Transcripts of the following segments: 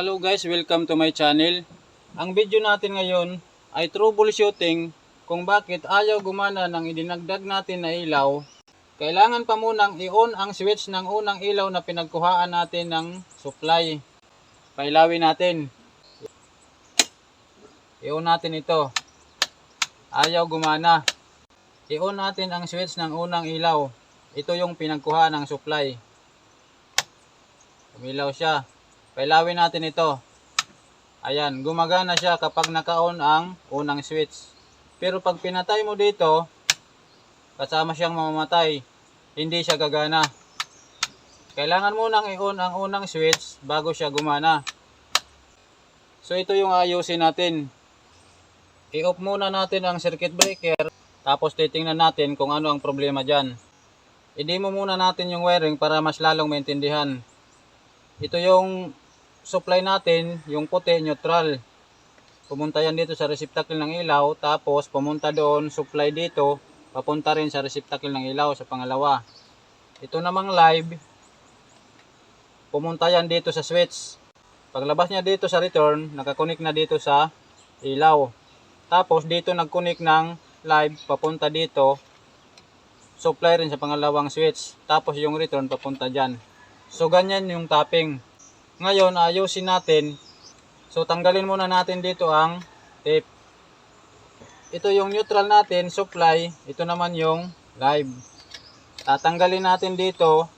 Hello guys, welcome to my channel. Ang video natin ngayon ay troubleshooting kung bakit ayaw gumana ng idinagdag natin na ilaw. Kailangan pa munang i-on ang switch ng unang ilaw na pinagkuhaan natin ng supply. Pailawin natin. I-on natin ito. Ayaw gumana. I-on natin ang switch ng unang ilaw. Ito yung pinagkuhaan ng supply. Umilaw siya. Pailawin natin ito. Ayan, gumagana siya kapag naka-on ang unang switch. Pero pag pinatay mo dito, kasama siyang mamamatay. Hindi siya gagana. Kailangan mo nang i-on ang unang switch bago siya gumana. So ito yung ayusin natin. I-off muna natin ang circuit breaker tapos titingnan natin kung ano ang problema dyan. I-demo muna natin yung wiring para mas lalong maintindihan. Ito yung supply natin, yung puti, neutral. Pumunta yan dito sa receptacle ng ilaw, tapos pumunta doon, supply dito, papunta rin sa receptacle ng ilaw sa pangalawa. Ito namang live, pumunta yan dito sa switch. Paglabas niya dito sa return, nakakonik na dito sa ilaw. Tapos dito nagkonik ng live, papunta dito, supply rin sa pangalawang switch. Tapos yung return papunta dyan. So ganyan yung tapping. Ngayon ayusin natin. So tanggalin muna natin dito ang tape. Ito yung neutral natin, supply. Ito naman yung live. Tatanggalin natin dito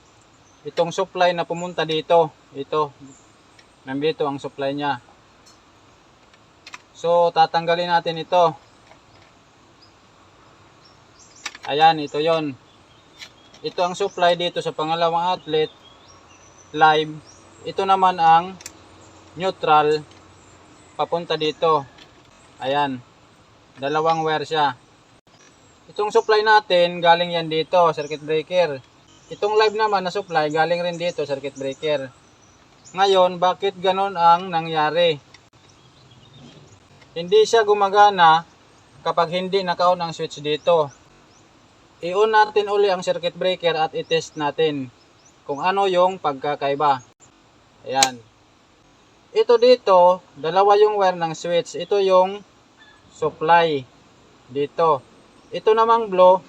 itong supply na pumunta dito. Ito. Nandito ang supply niya. So tatanggalin natin ito. Ayan, ito yon. Ito ang supply dito sa pangalawang outlet live. Ito naman ang neutral papunta dito. Ayan. Dalawang wire siya. Itong supply natin galing yan dito, circuit breaker. Itong live naman na supply galing rin dito, circuit breaker. Ngayon, bakit ganon ang nangyari? Hindi siya gumagana kapag hindi naka-on ang switch dito. I-on natin uli ang circuit breaker at i-test natin kung ano yung pagkakaiba. Ayan. Ito dito, dalawa yung wire ng switch. Ito yung supply. Dito. Ito namang blow,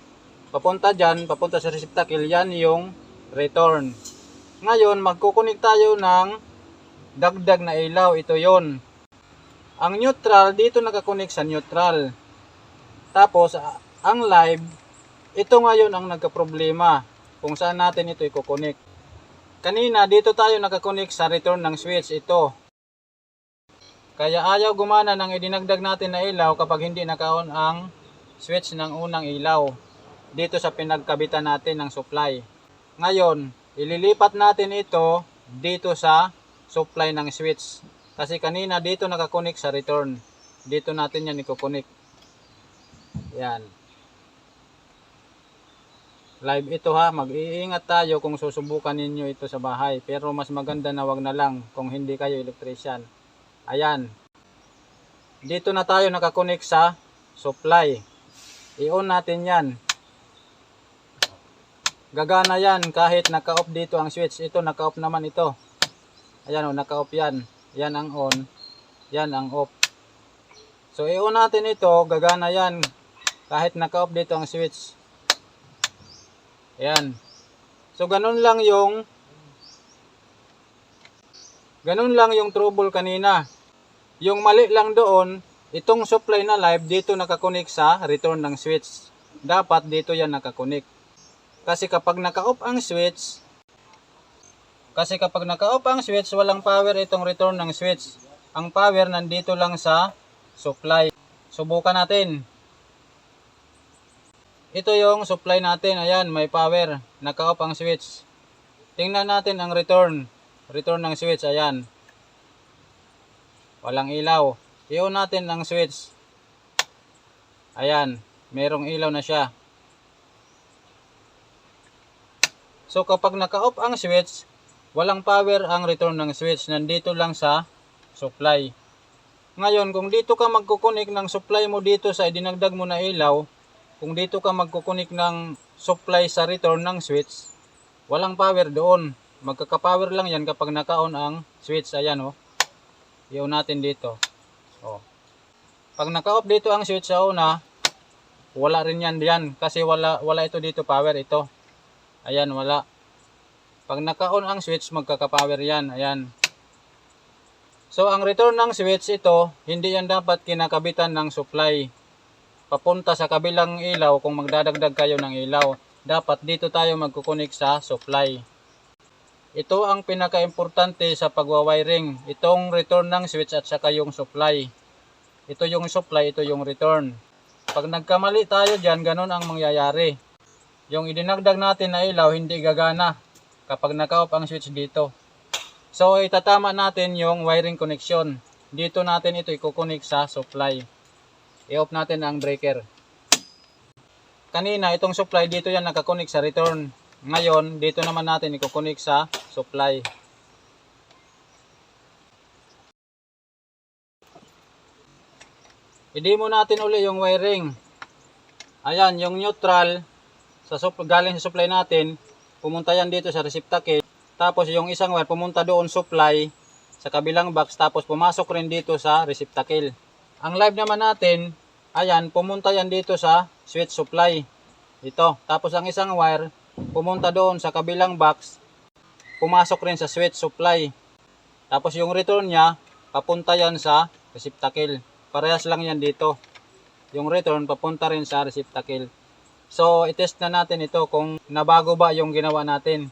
papunta dyan, papunta sa receptacle, yan yung return. Ngayon, magkukunik tayo ng dagdag na ilaw. Ito yon. Ang neutral, dito nakakunik sa neutral. Tapos, ang live, ito ngayon ang nagka-problema kung saan natin ito ikukunik. Kanina, dito tayo nakakunik sa return ng switch. Ito. Kaya ayaw gumana ng idinagdag natin na ilaw kapag hindi naka-on ang switch ng unang ilaw. Dito sa pinagkabitan natin ng supply. Ngayon, ililipat natin ito dito sa supply ng switch. Kasi kanina dito nakakunik sa return. Dito natin yan ikukunik. Yan. Live ito ha, mag-iingat tayo kung susubukan ninyo ito sa bahay. Pero mas maganda na wag na lang kung hindi kayo electrician. Ayan. Dito na tayo nakakunik sa supply. I-on natin yan. Gagana yan kahit naka-off dito ang switch. Ito naka-off naman ito. Ayan o, naka-off yan. Yan ang on. Yan ang off. So i-on natin ito, gagana yan kahit naka-off dito ang switch. Ayan. So ganun lang yung ganun lang yung trouble kanina. Yung mali lang doon, itong supply na live dito nakakunik sa return ng switch. Dapat dito yan nakakunik. Kasi kapag naka-off ang switch, kasi kapag naka-off ang switch, walang power itong return ng switch. Ang power nandito lang sa supply. Subukan natin. Ito yung supply natin. Ayan, may power. Naka-off ang switch. Tingnan natin ang return. Return ng switch. Ayan. Walang ilaw. I-on natin ang switch. Ayan. Merong ilaw na siya. So kapag naka-off ang switch, walang power ang return ng switch. Nandito lang sa supply. Ngayon, kung dito ka magkukunik ng supply mo dito sa idinagdag mo na ilaw, kung dito ka magkukunik ng supply sa return ng switch, walang power doon. Magkaka-power lang yan kapag naka-on ang switch. Ayan oh. i-on natin dito. Oh. Pag naka-off dito ang switch sa una, wala rin yan diyan kasi wala wala ito dito power ito. Ayan, wala. Pag naka-on ang switch, magkaka-power yan. Ayan. So, ang return ng switch ito, hindi yan dapat kinakabitan ng supply. Papunta sa kabilang ilaw kung magdadagdag kayo ng ilaw. Dapat dito tayo magkukunik sa supply. Ito ang pinaka-importante sa pagwawiring. Itong return ng switch at saka yung supply. Ito yung supply, ito yung return. Pag nagkamali tayo dyan, ganun ang mangyayari. Yung idinagdag natin na ilaw, hindi gagana kapag naka-off ang switch dito. So, itatama natin yung wiring connection. Dito natin ito ikukunik sa supply. I-off natin ang breaker. Kanina, itong supply dito yan nakakunik sa return. Ngayon, dito naman natin ikukunik sa supply. I-demo natin uli yung wiring. Ayan, yung neutral sa galing sa supply natin, pumunta yan dito sa receptacle. Tapos yung isang wire pumunta doon supply sa kabilang box tapos pumasok rin dito sa receptacle. Ang live naman natin, ayan, pumunta yan dito sa switch supply. Ito. Tapos ang isang wire pumunta doon sa kabilang box, pumasok rin sa switch supply. Tapos yung return niya, papunta yan sa receptacle. Parehas lang yan dito. Yung return papunta rin sa receptacle. So, itest na natin ito kung nabago ba yung ginawa natin.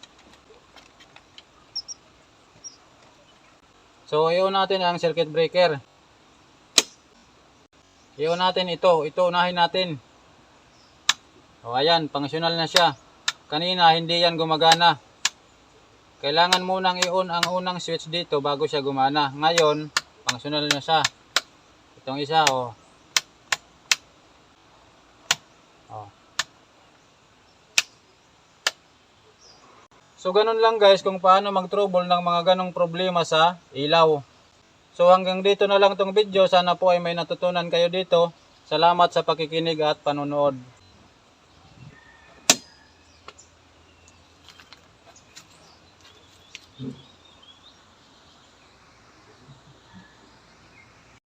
So, i-on natin ang circuit breaker. I-on natin ito. Ito unahin natin. O, ayan. Functional na siya. Kanina, hindi yan gumagana. Kailangan munang i-on ang unang switch dito bago siya gumana. Ngayon, functional na siya. Itong isa, o. O. So, ganun lang guys kung paano mag-trouble ng mga ganong problema sa ilaw. So, hanggang dito na lang tong video. Sana po ay may natutunan kayo dito. Salamat sa pakikinig at panonood.